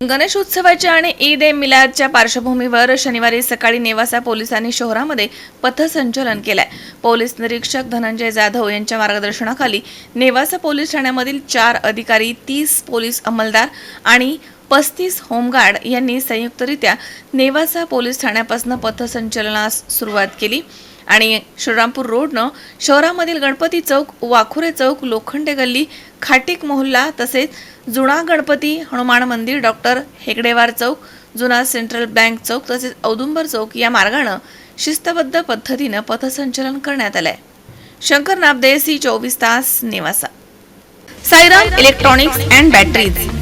गणेशोत्सवाच्या आणि ईद ए मिलादच्या पार्श्वभूमीवर शनिवारी सकाळी नेवासा पोलिसांनी शहरामध्ये पथसंचलन केलंय. पोलीस निरीक्षक धनंजय जाधव यांच्या मार्गदर्शनाखाली नेवासा पोलीस ठाण्यामधील चार अधिकारी तीस पोलीस अंमलदार आणि पस्तीस होमगार्ड यांनी संयुक्तरित्या नेवासा पोलीस ठाण्यापासून पथसंचलनास सुरुवात केली. आणि श्रीरामपूर रोडनं शहरामधील गणपती चौक वाखुरे चौक लोखंडे गल्ली खाटीक मोहल्ला तसेच जुना गणपती हनुमान मंदिर डॉक्टर हेगडेवार चौक जुना सेंट्रल बँक चौक तसेच औदुंबर चौक या मार्गानं शिस्तबद्ध पद्धतीनं पथसंचलन करण्यात आलंय. शंकर नाबदे सी चोवीस तास Newasa. Sairam electronics and batteries.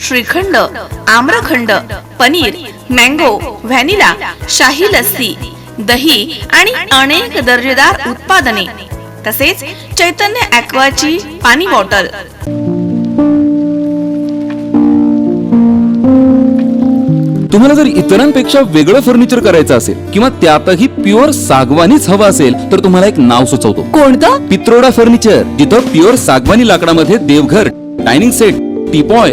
Shrikhand amrakhand paneer mango vanilla शाही लस्सी दही आणि अनेक दर्जेदार उत्पादने. तसेच चैतन्य ॲक्वाची पाणी बॉटल. तुम्हाला जर इतरांपेक्षा वेगळं फर्निचर करायचं असेल किंवा त्यातही प्युअर सागवानीच हवं असेल तर तुम्हाला एक नाव सुचवतो. कोणतं? पित्रोडा फर्निचर जिथं प्युअर सागवानी लाकडामध्ये देवघर dining set teapoy